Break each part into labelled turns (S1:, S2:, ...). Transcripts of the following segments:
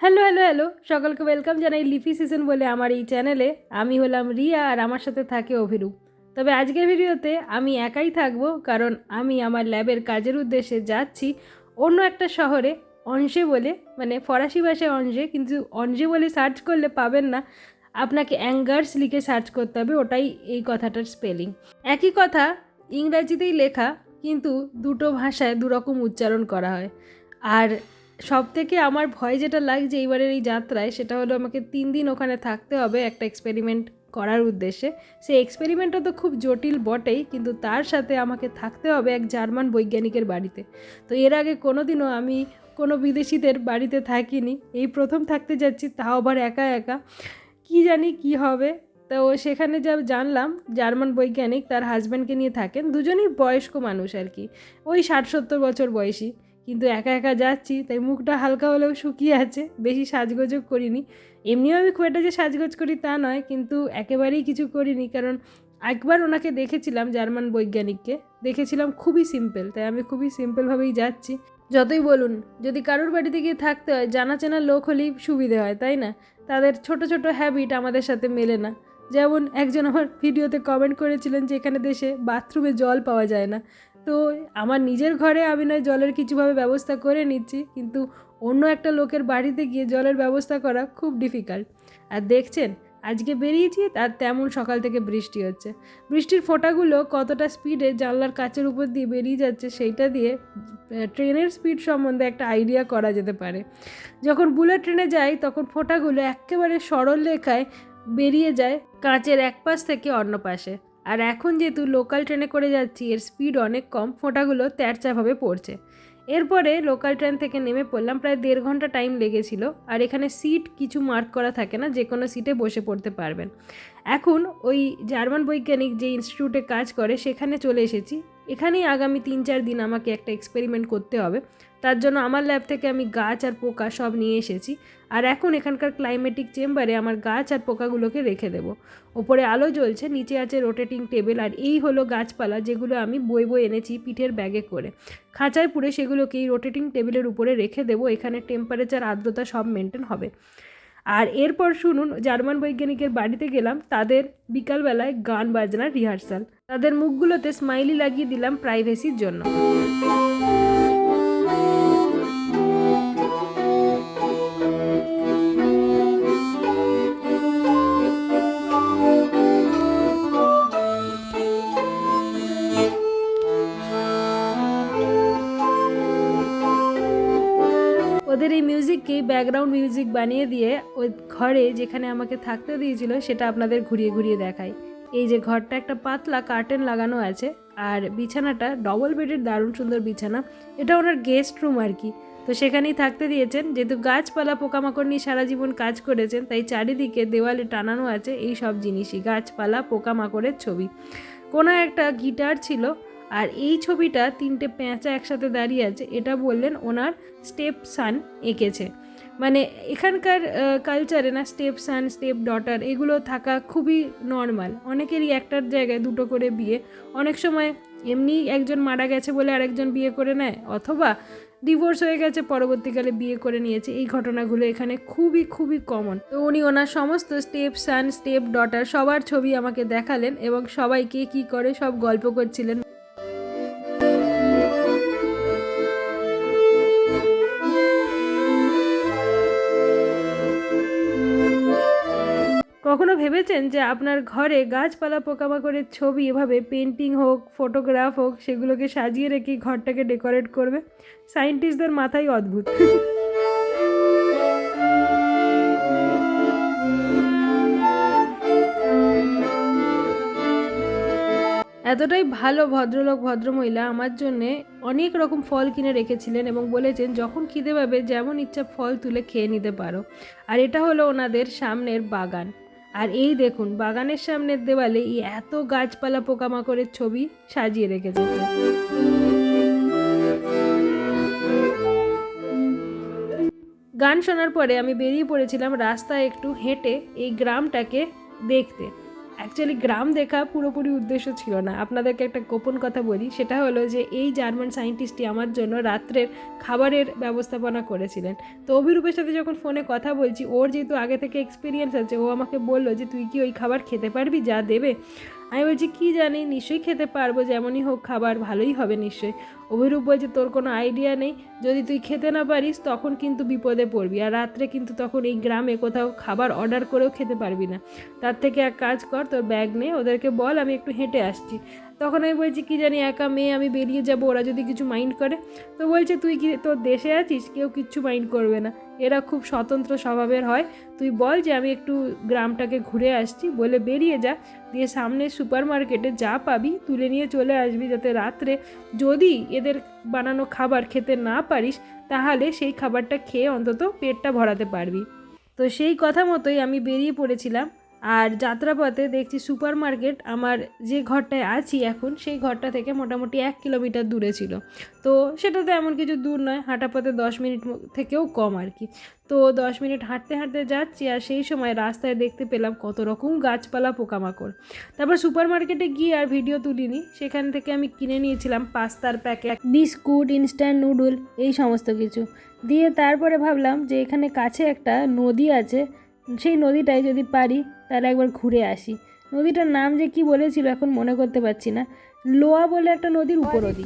S1: Hello hello hello সকলকে welcome জানাই লিফি সিজন বলে আমার এই চ্যানেলে আমি হলাম রিয়া আর আমার সাথে থাকে অভিরূপ তবে আজকের ভিডিওতে আমি একাই থাকব কারণ আমি আমার ল্যাবের কাজের উদ্দেশ্যে যাচ্ছি অন্য একটা শহরে অংশে বলে। মানে ফরাসি ভাষায় অংশে কিন্তু অংশে বলে সার্চ করলে পাবেন না। আপনাকে অ্যাঙ্গার্স লিখে সার্চ করতে হবে, ওটাই এই কথাটার স্পেলিং একই কথা, ইংরাজিতেই লেখা, কিন্তু দুটো ভাষায় দুরকম উচ্চারণ করা হয়। আর সব থেকে আমার ভয় যেটা লাগছে এইবারের এই যাত্রায়, সেটা হলো আমাকে তিন দিন ওখানে থাকতে হবে একটা এক্সপেরিমেন্ট করার উদ্দেশ্যে। সেই এক্সপেরিমেন্টটা তো খুব জটিল বটেই, কিন্তু তার সাথে আমাকে থাকতে হবে এক জার্মান বৈজ্ঞানিকের বাড়িতে। তো এর আগে কোনো দিনও আমি কোনো বিদেশিদের বাড়িতে থাকিনি। এই প্রথম থাকতে যাচ্ছি, তাও আবার একা একা। কি জানি কি হবে? তো সেখানে যা জানলাম, জার্মান বৈজ্ঞানিক তার হাজব্যান্ডকে নিয়ে থাকেন। দুজনই বয়স্ক মানুষ আর কি। ওই ষাট সত্তর বছর বয়সী। কিন্তু একা একা যাচ্ছি, তাই মুখটা হালকা হলেও শুকিয়ে আছে, বেশি সাজগোজও করিনি। এমনিও আমি খুব একটা যে সাজগোজ করি তা নয়, কিন্তু একেবারেই কিছু করিনি, কারণ একবার ওনাকে দেখেছিলাম জার্মান বৈজ্ঞানিককে, দেখেছিলাম খুবই সিম্পল তাই আমি খুবই সিম্পলভাবেই যাচ্ছি। যতই বলুন, যদি কারোর বাড়িতে গিয়ে থাকতে হয়, জানা চেনা লোক হলেই সুবিধে হয়, তাই না? তাদের ছোট ছোট হ্যাবিট আমাদের সাথে মেলে না। যেমন একজন আমার ভিডিওতে কমেন্ট করেছিলেন যে এখানে দেশে বাথরুমে জল পাওয়া যায় না। তো আমার নিজের ঘরে আমি নয়, জলের কিছুভাবে ব্যবস্থা করে নিচ্ছি। কিন্তু অন্য একটা লোকের বাড়িতে গিয়ে জলের ব্যবস্থা করা খুব ডিফিকাল্ট আর দেখছেন, আজকে বেরিয়েছি আর তেমন সকাল থেকে বৃষ্টি হচ্ছে। বৃষ্টির ফোঁটাগুলো কতটা স্পিডে জানলার কাচের উপর দিয়ে বেরিয়ে যাচ্ছে, সেইটা দিয়ে ট্রেনের স্পিড সম্বন্ধে একটা আইডিয়া করা যেতে পারে। যখন বুলেট ট্রেনে যাই, তখন ফোঁটাগুলো একেবারে সরল লেখায় বেরিয়ে যায় কাঁচের এক পাশ থেকে অন্য পাশে। আর এখন যেহেতু লোকাল ট্রেনে করে যাচ্ছি, এর স্পিড অনেক কম, ফোঁটাগুলো তেরচাভাবে পড়ছে। এরপরে লোকাল ট্রেন থেকে নেমে পড়লাম, প্রায় দেড় ঘণ্টা টাইম লেগেছিল। আর এখানে সিট কিছু মার্ক করা থাকে না, যে কোনো সিটে বসে পড়তে পারবেন। এখন ওই জার্মান বৈজ্ঞানিক যে ইনস্টিটিউটে কাজ করে, সেখানে চলে এসেছি। এখানেই আগামী তিন চার দিন আমাকে একটা এক্সপেরিমেন্ট করতে হবে। তার জন্য আমার ল্যাব থেকে আমি গাছ আর পোকা সব নিয়ে এসেছি। আর এখন এখানকার ক্লাইমেটিক চেম্বারে আমার গাছ আর পোকাগুলোকে রেখে দেবো। ওপরে আলো জ্বলছে, নিচে আছে রোটেটিং টেবিল আর এই হলো গাছপালা যেগুলো আমি বই বই এনেছি পিঠের ব্যাগে করে। খাঁচায় পুড়ে সেগুলোকে এই রোটেটিং টেবিলের উপরে রেখে দেবো, এখানে টেম্পারেচার আর্দ্রতা সব মেনটেন হবে। আর এরপর শুনুন, জার্মান বৈজ্ঞানিকের বাড়িতে গেলাম, তাদের বিকালবেলায় গান বাজনার রিহার্সাল তাদের মুখগুলোতে স্মাইলি লাগিয়ে দিলাম প্রাইভেসির জন্য। এই ব্যাকগ্রাউন্ড মিউজিক বানিয়ে দিয়ে ওই ঘরে যেখানে আমাকে থাকতে দিয়েছিল সেটা আপনাদের ঘুরিয়ে ঘুরিয়ে দেখাই। এই যে ঘরটা একটা পাতলা কার্টেন লাগানো আছে আর বিছানাটা ডবল বেডের দারুণ সুন্দর বিছানা। এটা ওনার গেস্ট রুম আর কি। তো সেখানেই থাকতে দিয়েছেন। যেহেতু গাছপালা, পোকামাকড় নিয়ে সারা জীবন কাজ করেছেন, তাই চারিদিকে দেওয়ালে টানানো আছে এই সব জিনিসই, গাছপালা, পোকামাকড়ের ছবি। কোনো একটা গিটার ছিল আর এই ছবিটা তিনটে পেঁচা একসাথে দাঁড়িয়ে আছে। এটা বললেন ওনার স্টেপ সান এঁকেছে। মানে এখানকার কালচারে না স্টেপ সান স্টেপ ডটার এগুলো থাকা খুবই নর্মাল অনেকেরই একটার জায়গায় দুটো করে বিয়ে। অনেক সময় এমনি একজন মারা গেছে বলে আরেকজন বিয়ে করে নেয়, অথবা ডিভোর্স হয়ে গেছে, পরবর্তীকালে বিয়ে করে নিয়েছে। এই ঘটনাগুলো এখানে খুবই খুবই কমন তো উনি ওনার সমস্ত স্টেপ সান স্টেপ ডটার সবার ছবি আমাকে দেখালেন এবং সবাইকে কি করে সব গল্প করছিলেন। কখনো ভেবেছেন যে আপনার ঘরে গাছপালা, পোকামাকড়ের ছবি, এভাবে পেন্টিং হোক, ফটোগ্রাফ হোক, সেগুলোকে সাজিয়ে রেখে ঘরটাকে ডেকোরেট করবে? সায়েন্টিস্টদের মাথায় অদ্ভুত। এতটাই ভালো ভদ্রলোক, ভদ্রমহিলা আমার জন্যে অনেক রকম ফল কিনে রেখেছিলেন এবং বলেছেন, যখন খিদে পাবে, যেমন ইচ্ছা ফল তুলে খেয়ে নিতে পারো। আর এটা হলো ওনাদের সামনের বাগান। আর এই দেখুন, বাগানের সামনের দেওয়ালে এই এত গাছপালা পোকামাকড়ের ছবি সাজিয়ে রেখেছে। গান শোনার পরে আমি বেরিয়ে পড়েছিলাম রাস্তায় একটু হেঁটে এই গ্রামটাকে দেখতে। অ্যাকচুয়ালি গ্রাম দেখা পুরোপুরি উদ্দেশ্য ছিল না। আপনাদেরকে একটা গোপন কথা বলি, সেটা হলো যে এই জার্মান সায়েন্টিস্টটি আমার জন্য রাত্রের খাবারের ব্যবস্থাপনা করেছিলেন। তো অভিরূপের সাথে যখন ফোনে কথা বলছি, ওর যেহেতু আগে থেকে এক্সপিরিয়েন্স আছে, ও আমাকে বলল যে, তুই কি ওই খাবার খেতে পারবি? যা দেবে? আমি বলছি, কী জানি, নিশ্চয়ই খেতে পারব, যেমনই হোক খাবার, ভালোই হবে নিশ্চয়ই। অভিরূপ বলছে, তোর কোনো আইডিয়া নেই, যদি তুই খেতে না পারিস, তখন কিন্তু বিপদে পড়বি। আর রাত্রে কিন্তু তখন এই গ্রামে কোথাও খাবার অর্ডার করেও খেতে পারবি না। তার থেকে এক কাজ কর, তোর ব্যাগ নে, ওদেরকে বল, আমি একটু হেঁটে আসছি। তখন আমি বলছি, কি জানি, একা মেয়ে, আমি বেরিয়ে যাব, ওরা যদি কিছু মাইন্ড করে। তো বলছে, তুই কি, তোর দেশে আছিস? কেউ কিচ্ছু মাইন্ড করবে না। এরা খুব স্বতন্ত্র স্বভাবের হয়। তুই বল যে, আমি একটু গ্রামটাকে ঘুরে আসছি। বলে, বেরিয়ে যা, দিয়ে সামনে সুপার মার্কেটে যা পাবি, তুলে নিয়ে চলে আসবি, যাতে রাত্রে যদি এদের বানানো খাবার খেতে না পারিস, তাহলে সেই খাবারটা খেয়ে অন্তত পেটটা ভরাতে পারবি। তো সেই কথা মতোই আমি বেরিয়ে পড়েছিলাম। আর যাত্রাপথে দেখছি সুপার মার্কেট আমার যে ঘরটায় আছি এখন, সেই ঘরটা থেকে মোটামুটি এক কিলোমিটার দূরে ছিল। তো সেটা তো এমন কিছু দূর নয় হাঁটা পথে দশ মিনিট থেকেও কম আর কি। তো দশ মিনিট হাঁটতে হাঁটতে যাচ্ছি আর সেই সময় রাস্তায় দেখতে পেলাম কত রকম গাছপালা, পোকামাকড়। তারপর সুপার মার্কেটে গিয়ে আর ভিডিও তুলিনি, সেখান থেকে আমি কিনে নিয়েছিলাম পাস্তার প্যাকেট, বিস্কুট, ইনস্ট্যান্ট নুডল, এই সমস্ত কিছু। দিয়ে তারপরে ভাবলাম যে এখানে কাছে একটা নদী আছে সেই নদীটায় যদি পারি তাহলে একবার ঘুরে আসি। নদীটার নাম যে কি বলেছিল এখন মনে করতে পারছি না। লোয়া বলে একটা নদীর উপনদী।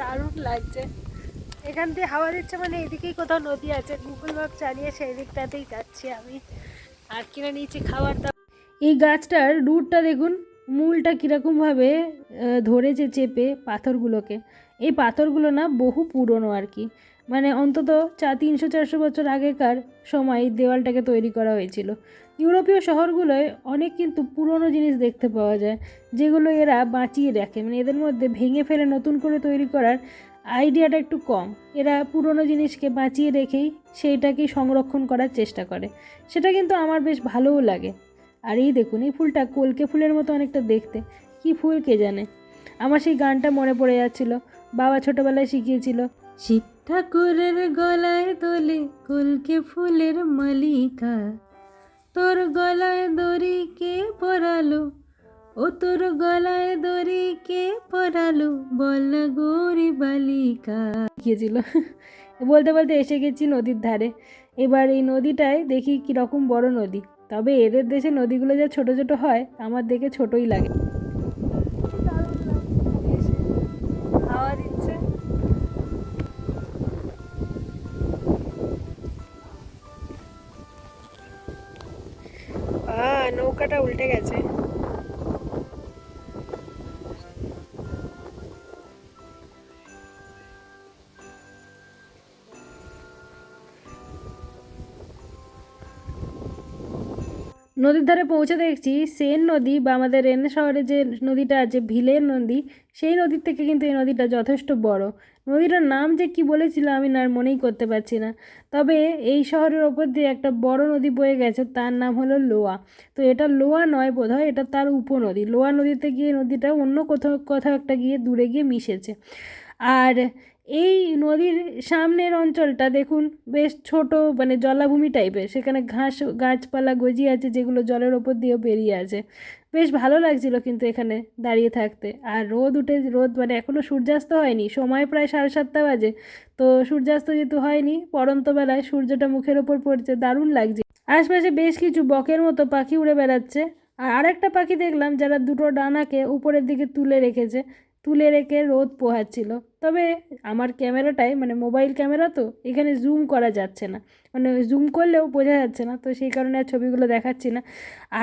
S1: দারুণ লাগছে। এখান দিয়ে হাওয়া দিচ্ছে মানে এদিকেই কোথাও নদী আছে। গুগল ম্যাপ চালিয়ে সেই দিকটাতেই যাচ্ছি আমি। আর কিনে নিয়েছি খাবার দাবার এই গাছটার রুটটা দেখুন মূলটা কীরকমভাবে ধরেছে চেপে পাথরগুলোকে। এই পাথরগুলো না বহু পুরনো আর কি। মানে অন্তত চা তিনশো চারশো বছর আগেকার সময় দেওয়ালটাকে তৈরি করা হয়েছিল। ইউরোপীয় শহরগুলোয় অনেক কিন্তু পুরনো জিনিস দেখতে পাওয়া যায়, যেগুলো এরা বাঁচিয়ে রাখে। মানে এদের মধ্যে ভেঙে ফেলে নতুন করে তৈরি করার আইডিয়াটা একটু কম। এরা পুরনো জিনিসকে বাঁচিয়ে রেখেই সেইটাকেই সংরক্ষণ করার চেষ্টা করে। সেটা কিন্তু আমার বেশ ভালোও লাগে। আর এই দেখুন, এই ফুলটা কলকে ফুলের মতো অনেকটা দেখতে। কি ফুল কে জানে? আমার সেই গানটা মনে পড়ে যাচ্ছিল। বাবা ছোটোবেলায় শিখিয়েছিল শিব ঠাকুরের গলায় দোলে কলকে ফুলের মালিকা। তোর গলায় দড়ি কে পরালো? ও তোর গলায় দড়ি কে পরালো? বল গৌরী বালিকা। গিয়েছিল। বলতে বলতে এসে গেছি নদীর ধারে। এবার এই নদীটায় দেখি কীরকম বড় নদী। তবে এদের দেশে নদীগুলো যা ছোট ছোট হয়, আমার দেখে ছোটই লাগে। উল্টে গেছে। নদীর ধারে পৌঁছে দেখছি সেন নদী বা আমাদের রেন শহরে যে নদীটা আছে, ভিলের নদী, সেই নদীর থেকে কিন্তু এই নদীটা যথেষ্ট বড়। নদীটার নাম যে কি বলেছিল আমি না মনেই করতে পারছি না। তবে এই শহরের ওপর দিয়ে একটা বড় নদী বয়ে গেছে, তার নাম হলো লোয়া। তো এটা লোয়া নয় বোধহয়, এটা তার উপনদী। লোয়া নদীতে গিয়ে নদীটা অন্য কোথাও কোথাও একটা গিয়ে দূরে গিয়ে মিশেছে। আর এই নদীর সামনের অঞ্চলটা দেখুন, বেশ ছোট মানে জলাভূমি টাইপের সেখানে ঘাস, গাছপালা গজিয়ে আছে, যেগুলো জলের ওপর দিয়েও বেরিয়ে আছে। বেশ ভালো লাগছিল কিন্তু এখানে দাঁড়িয়ে থাকতে। আর রোদ উঠে, রোদ মানে এখনও সূর্যাস্ত হয়নি, সময় প্রায় সাড়ে সাতটা বাজে। তো সূর্যাস্ত যেহেতু হয়নি, পড়ন্ত বেলায় সূর্যটা মুখের ওপর পড়ছে, দারুণ লাগছে। আশপাশে বেশ কিছু বকের মতো পাখি উড়ে বেড়াচ্ছে। আর আরেকটা পাখি দেখলাম, যারা দুটো ডানাকে উপরের দিকে তুলে রেখেছে। তুলে রেখে রোদ পোহাচ্ছিল। তবে আমার ক্যামেরাটায় মানে মোবাইল ক্যামেরা তো, এখানে জুম করা যাচ্ছে না। মানে জুম করলেও বোঝা যাচ্ছে না, তো সেই কারণে আর ছবিগুলো দেখাচ্ছি না।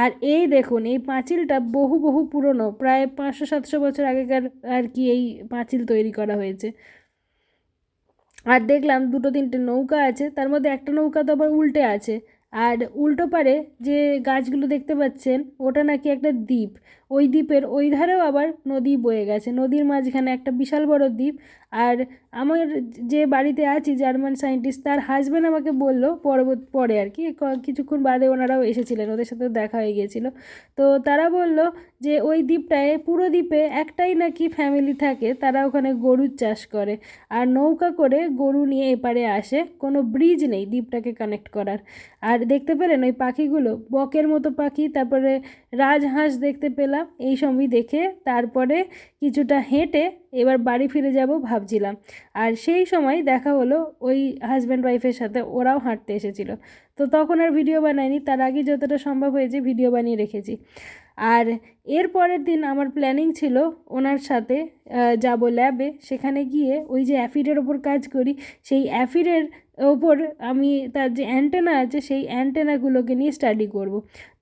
S1: আর এই দেখুন, এই পাঁচিলটা বহু বহু পুরনো, প্রায় পাঁচশো সাতশো বছর আগেকার আর কি এই পাঁচিল তৈরি করা হয়েছে। আর দেখলাম দুটো, তিনটে নৌকা আছে, তার মধ্যে একটা নৌকা তো আবার উল্টে আছে। আর উল্টো পারে যে গাছগুলো দেখতে পাচ্ছেন, ওটা নাকি একটা দ্বীপ। ওই দ্বীপের ওই ধারেও আবার নদী বয়ে গেছে। নদীর মাঝখানে একটা বিশাল বড় দ্বীপ। আর আমার যে বাড়িতে আছি, জার্মান সায়েন্টিস্ট, তার হাজব্যান্ড আমাকে বলল পরবর্তী পরে আর কি কিছুক্ষণ বাদে ওনারাও এসেছিলেন, ওদের সাথে দেখা হয়ে গিয়েছিল। তো তারা বলল যে ওই দ্বীপটায়, পুরো দ্বীপে একটাই নাকি ফ্যামিলি থাকে, তারা ওখানে গরুর চাষ করে। আর নৌকা করে গরু নিয়ে এপারে আসে, কোনো ব্রিজ নেই দ্বীপটাকে কানেক্ট করার। আর দেখতে পেলেন ওই পাখিগুলো, বকের মতো পাখি, তারপরে রাজহাঁস দেখতে পেলাম। এই সময় দেখে তারপরে কিছুটা হেঁটে এবার বাড়ি ফিরে যাব ভাবছিলাম। আর সেই সময় দেখা হলো ওই হাজব্যান্ড ওয়াইফের সাথে ওরাও হাঁটতে এসেছিল। তো তখন আর ভিডিও বানাইনি তার আগে যতটা সম্ভব হয়েছে ভিডিও বানিয়ে রেখেছি। আর এর পরের দিন আমার প্ল্যানিং ছিল ওনার সাথে যাব ল্যাবে সেখানে গিয়ে ওই যে অ্যাফিডের ওপর কাজ করি, সেই অ্যাফিডের ওপর আমি তার যে অ্যান্টেনা আছে, সেই অ্যান্টেনাগুলোকে নিয়ে স্টাডি করব।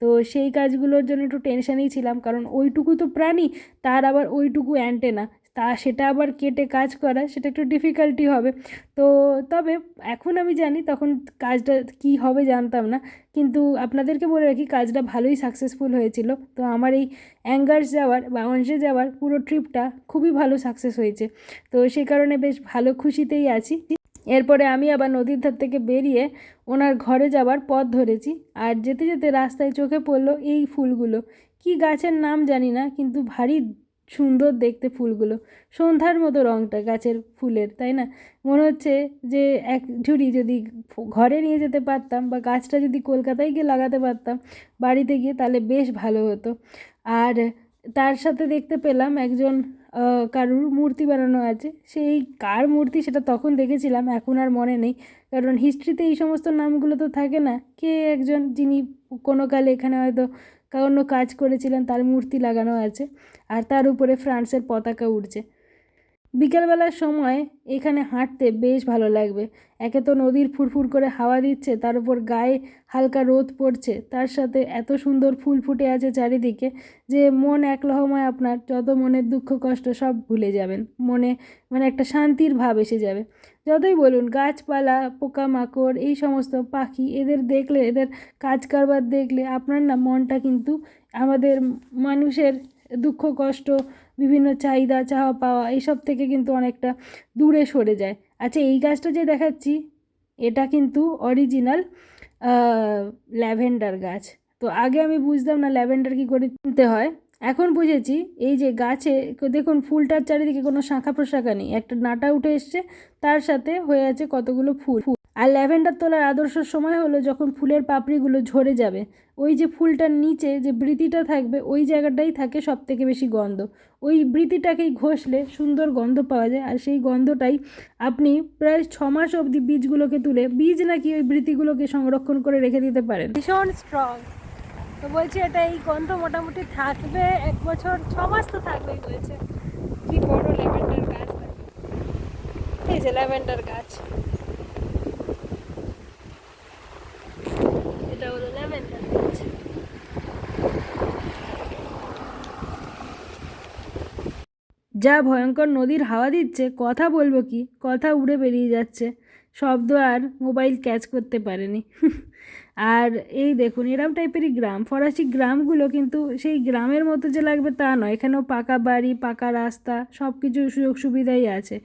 S1: তো সেই কাজগুলোর জন্য একটু টেনশানেই ছিলাম, কারণ ওইটুকু তো প্রাণী, তার আবার ওইটুকু অ্যান্টেনা তা সেটা আবার কেটে কাজ করা, সেটা একটু ডিফিকাল্টি হবে। তো তবে এখন আমি জানি তখন কাজটা কি হবে জানতাম না, কিন্তু আপনাদেরকে বলে রাখি কাজটা ভালোই সাকসেসফুল হয়েছিল। তো আমার এই অ্যাঙ্গার্স যাওয়ার বা অংশে যাওয়ার পুরো ট্রিপটা খুবই ভালো সাকসেস হয়েছে। তো সেই কারণে বেশ ভালো খুশিতেই আছি। এরপরে আমি আবার নদীর ধার থেকে বেরিয়ে ওনার ঘরে যাবার পথ ধরেছি আর যেতে যেতে রাস্তায় চোখে পড়ল এই ফুলগুলো। কি গাছের নাম জানি না, কিন্তু ভারী সুন্দর দেখতে ফুলগুলো। সন্ধ্যার মতো রঙটা গাছের ফুলের, তাই না? মনে হচ্ছে যে এক ঝুড়ি যদি ঘরে নিয়ে যেতে পারতাম বা গাছটা যদি কলকাতায় গিয়ে লাগাতে পারতাম বাড়িতে গিয়ে, তাহলে বেশ ভালো হতো। আর তার সাথে দেখতে পেলাম একজন কারুর মূর্তি বানানো আছে। সেই কার মূর্তি সেটা তখন দেখেছিলাম, এখন আর মনে নেই। কারণ হিস্ট্রিতে এই সমস্ত নামগুলো তো থাকে না। কে একজন যিনি কোনো কালে এখানে হয়তো কোনো কাজ করেছিলেন তার মূর্তি লাগানো আছে আর তার উপরে ফ্রান্সের পতাকা উড়ছে। বিকেলবেলার সময় এখানে হাঁটতে বেশ ভালো লাগবে। একে তো নদীর ফুরফুর করে হাওয়া দিচ্ছে, তার উপর গায়ে হালকা রোদ পড়ছে। তার সাথে এত সুন্দর ফুল ফুটে আছে চারিদিকে যে মন একলহময় আপনার, যত মনের দুঃখ কষ্ট সব ভুলে যাবেন। মনে মানে একটা শান্তির ভাব এসে যাবে। যতই বলুন, গাছপালা, পোকামাকড়, এই সমস্ত পাখি, এদের দেখলে, এদের কাজ কারবার দেখলে আপনার না মনটা কিন্তু আমাদের মানুষের দুঃখ কষ্ট বিভিন্ন চাহিদা, চাওয়া পাওয়া এইসব থেকে কিন্তু অনেকটা দূরে সরে যায়। আচ্ছা এই গাছটা যে দেখাচ্ছি, এটা কিন্তু অরিজিনাল ল্যাভেন্ডার গাছ। তো আগে আমি বুঝতাম না ল্যাভেন্ডার কী করে চিনতে হয়। এখন বুঝেছি, এই যে গাছে দেখুন ফুলটার চারিদিকে কোনো শাখা প্রশাখা নেই। একটা নাটা উঠে এসছে, তার সাথে হয়ে আছে কতগুলো ফুল ফুল। আর ল্যাভেন্ডার তোলার আদর্শ সময় হলো যখন ফুলের পাপড়িগুলো ঝরে যাবে। ওই যে ফুলটার নিচে যে বৃতিটা থাকবে, ওই জায়গাটাই থাকে সব থেকে বেশি গন্ধ। ওই বৃতিটাকেই ঘষলে সুন্দর গন্ধ পাওয়া যায়, আর সেই গন্ধটাই আপনি প্রায় ছ মাস অবধি বীজগুলোকে তুলে, বীজ নাকি ওই বৃতিগুলোকে সংরক্ষণ করে রেখে দিতে পারেন। ভীষণ স্ট্রং তো বলছি এটা এই গন্ধ মোটামুটি থাকবে এক বছর, ছ মাস তো থাকবেই বলছে। কি বড় ল্যাভেন্ডার গাছ। এই যে ল্যাভেন্ডার গাছ। যা ভয়ঙ্কর নদীর হাওয়া দিচ্ছে, কথা বলব কি? কথা উড়ে বেরিয়ে যাচ্ছে। শব্দ আর মোবাইল ক্যাচ করতে পারেনি। আর এই দেখুন, এরম টাইপেরই গ্রাম। ফরাসি গ্রামগুলো কিন্তু সেই গ্রামের মতো যে লাগবে তা নয়। এখানেও পাকা বাড়ি, পাকা রাস্তা সব কিছু সুযোগ সুবিধাই আছে।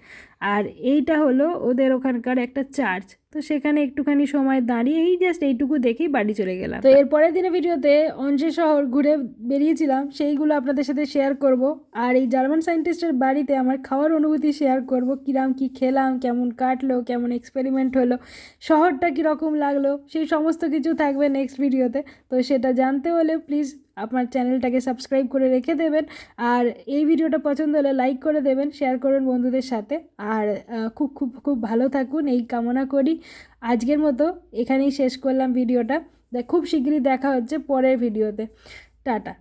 S1: আর এইটা হলো ওদের ওখানকার একটা চার্চ। তো সেখানে একটুখানি সময় দাঁড়িয়ে এই জাস্ট এইটুকু দেখেই বাড়ি চলে গেলাম। তো এর পরের দিনের ভিডিওতে অঞ্জে শহর ঘুরে বেরিয়েছিলাম, সেইগুলো আপনাদের সাথে শেয়ার করব। আর এই জার্মান সায়েন্টিস্টের বাড়িতে আমার খাওয়ার অনুভূতি শেয়ার করব, কিরাম কি খেলাম, কেমন কাটলো, কেমন এক্সপেরিমেন্ট হলো, শহরটা কীরকম লাগল, সেই সমস্ত কিছু থাকবে নেক্সট ভিডিওতে তো সেটা জানতে হলে প্লিজ আপনার চ্যানেলটাকে সাবস্ক্রাইব করে রেখে দেবেন। আর এই ভিডিওটা পছন্দ হলে লাইক করে দেবেন শেয়ার করুন বন্ধুদের সাথে। আর খুব খুব খুব ভালো থাকুন, এই কামনা করি। আজকের মতো এখানেই শেষ করলাম ভিডিওটা। খুব শীঘ্রই দেখা হচ্ছে পরের ভিডিওতে। টাটা।